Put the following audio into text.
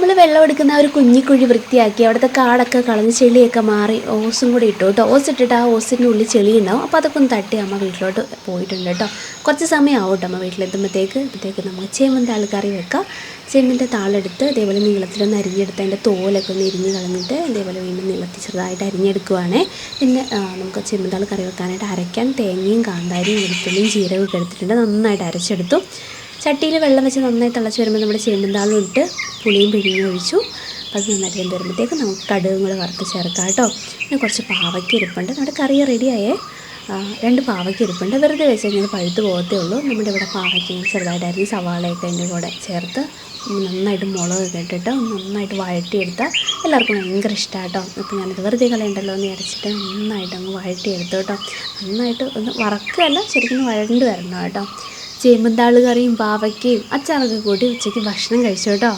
നമ്മൾ വെള്ളം എടുക്കുന്ന ഒരു കുഞ്ഞിക്കുഴി വൃത്തിയാക്കി അവിടുത്തെ കാടൊക്കെ കളഞ്ഞ് ചെളിയൊക്കെ മാറി ഓസും കൂടി ഇട്ടു കേട്ടോ. ഓസ് ഇട്ടിട്ട് ആ ഓസിന്റെ ഉള്ളിൽ ചെളി ഉണ്ടാവും അപ്പോൾ അതൊക്കെ ഒന്ന് തട്ടി അമ്മ വീട്ടിലോട്ട് പോയിട്ടുണ്ട് കേട്ടോ. കുറച്ച് സമയമാവും കേട്ടോ അമ്മ വീട്ടിലെത്തുമ്പോഴത്തേക്ക് അപ്പോഴത്തേക്ക് നമുക്ക് ചേമ്പന്താൾ കറി വെക്കാം. ചേമ്പിന്റെ താളെടുത്ത് അതേപോലെ നീളത്തിലൊന്ന് അരിഞ്ഞെടുത്ത് അതിന്റെ തോലൊക്കെ ഒന്ന് ഇരിഞ്ഞ് കളഞ്ഞിട്ട് അതേപോലെ വീണ്ടും നീളത്തിൽ ചെറുതായിട്ട് അരിഞ്ഞെടുക്കുവാണേ. പിന്നെ നമുക്ക് ചേമ്പന്താൾ കറി വെക്കാനായിട്ട് അരയ്ക്കാൻ തേങ്ങയും കാന്താരിയും വെളുത്തുള്ളിയും ജീരകമൊക്കെ എടുത്തിട്ടുണ്ട്. നന്നായിട്ട് അരച്ചെടുത്തു. ചട്ടിയിൽ വെള്ളം വെച്ച് നന്നായി തിളച്ച് വരുമ്പോൾ നമ്മുടെ ചേമ്പന്താളും ഇട്ട് പുളിയും പിഴിഞ്ഞ് ഒഴിച്ചു. അത് നന്നായിട്ട് വെന്ത് വരുമ്പോഴത്തേക്ക് നമുക്ക് കടുകും കൂടെ വറുത്ത് ചേർക്കാം കേട്ടോ. പിന്നെ കുറച്ച് പാവയ്ക്ക ഇരിപ്പുണ്ട്. നമ്മുടെ കറി റെഡിയായേ രണ്ട് പാവയ്ക്ക ഇരിപ്പുണ്ട്. വെറുതെ വെച്ച് കഴിഞ്ഞാൽ പഴുത്ത് പോകത്തേ ഉള്ളൂ. നമ്മുടെ ഇവിടെ പാവയ്ക്ക ചെറുതായിട്ടായിരുന്നു. സവാളയൊക്കെ അതിന്റെ കൂടെ ചേർത്ത് നന്നായിട്ട് മുളകൊക്കെ ഇട്ടിട്ട് നന്നായിട്ട് വഴട്ടിയെടുത്താൽ എല്ലാവർക്കും ഭയങ്കര ഇഷ്ടമാണ് കേട്ടോ. അപ്പോൾ ഞാനത് വെറുതെ കളയണ്ടല്ലോ എന്ന് വിചാരിച്ചിട്ട് നന്നായിട്ട് അങ്ങ് വഴട്ടിയെടുത്തു കേട്ടോ. നന്നായിട്ട് ഒന്ന് വറക്കുകയല്ല ശരിക്കും വഴണ്ട് വരണം കേട്ടോ. ചേമ്പന്താൾ കറിയും പാവയ്ക്കയും അച്ചാറൊക്കെ കൂട്ടി ഉച്ചയ്ക്ക് ഭക്ഷണം കഴിച്ചു കേട്ടോ